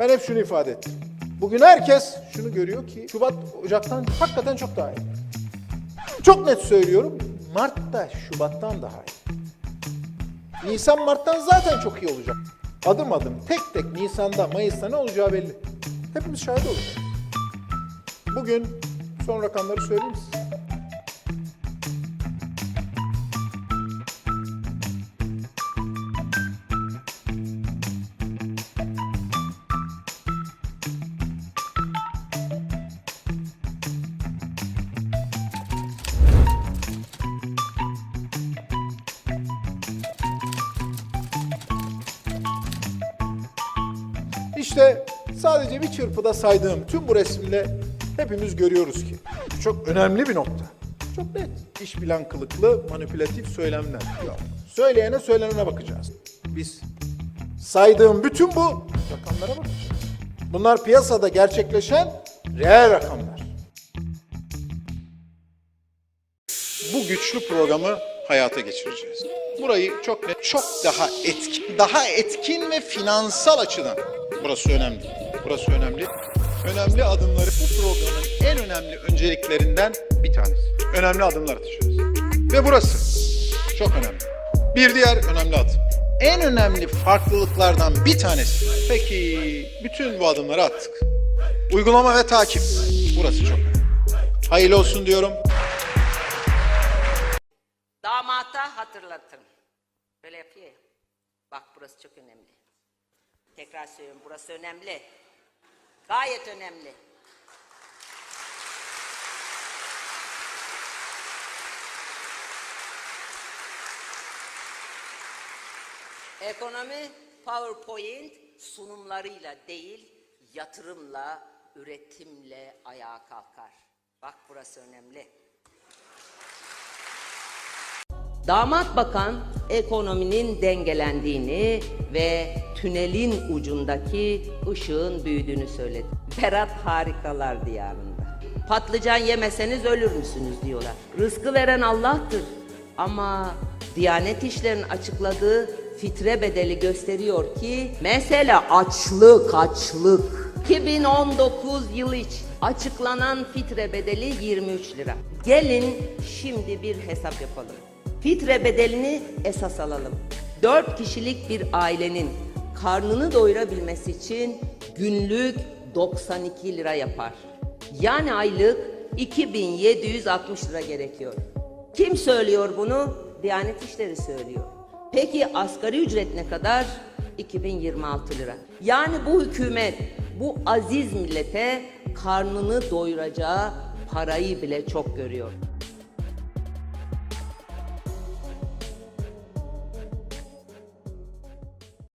Ben hep şunu ifade ettim. Bugün herkes şunu görüyor ki Şubat Ocak'tan hakikaten çok daha iyi. Çok net söylüyorum. Mart da Şubat'tan daha iyi. Nisan Mart'tan zaten çok iyi olacak. Adım adım tek tek Nisan'da Mayıs'ta ne olacağı belli. Hepimiz şahit olacağız. Bugün son rakamları söyleyeyim size. İşte sadece bir çırpıda saydığım tüm bu resimle hepimiz görüyoruz ki çok önemli bir nokta. Çok net. İş plan kılıklı manipülatif söylemler. Yok. Söyleyene söylenene bakacağız. Biz saydığım bütün bu rakamlara bakacağız. Bunlar piyasada gerçekleşen reel rakamlar. Bu güçlü programı hayata geçireceğiz. Burayı çok net, çok daha etkin, daha etkin ve finansal açıdan. Burası önemli. Burası önemli. Önemli adımları bu programın en önemli önceliklerinden bir tanesi. Önemli adımlar atacağız. Ve burası çok önemli. Bir diğer önemli adım. En önemli farklılıklardan bir tanesi. Peki bütün bu adımları attık. Uygulama ve takip. Burası çok önemli. Hayırlı olsun diyorum. Hatırlatın. Böyle yapıyor ya. Bak burası çok önemli. Tekrar söylüyorum burası önemli. Gayet önemli. Ekonomi PowerPoint sunumlarıyla değil, yatırımla, üretimle ayağa kalkar. Bak burası önemli. Damat bakan ekonominin dengelendiğini ve tünelin ucundaki ışığın büyüdüğünü söyledi. Berat harikalar diyarında. Patlıcan yemeseniz ölür müsünüz diyorlar. Rızkı veren Allah'tır. Ama Diyanet İşleri'nin açıkladığı fitre bedeli gösteriyor ki mesele açlık açlık. 2019 yılı için açıklanan fitre bedeli 23 lira. Gelin şimdi bir hesap yapalım. Fitre bedelini esas alalım. 4 kişilik bir ailenin karnını doyurabilmesi için günlük 92 lira yapar. Yani aylık 2760 lira gerekiyor. Kim söylüyor bunu? Diyanet İşleri söylüyor. Peki asgari ücret ne kadar? 2026 lira. Yani bu hükümet bu aziz millete karnını doyuracağı parayı bile çok görüyor.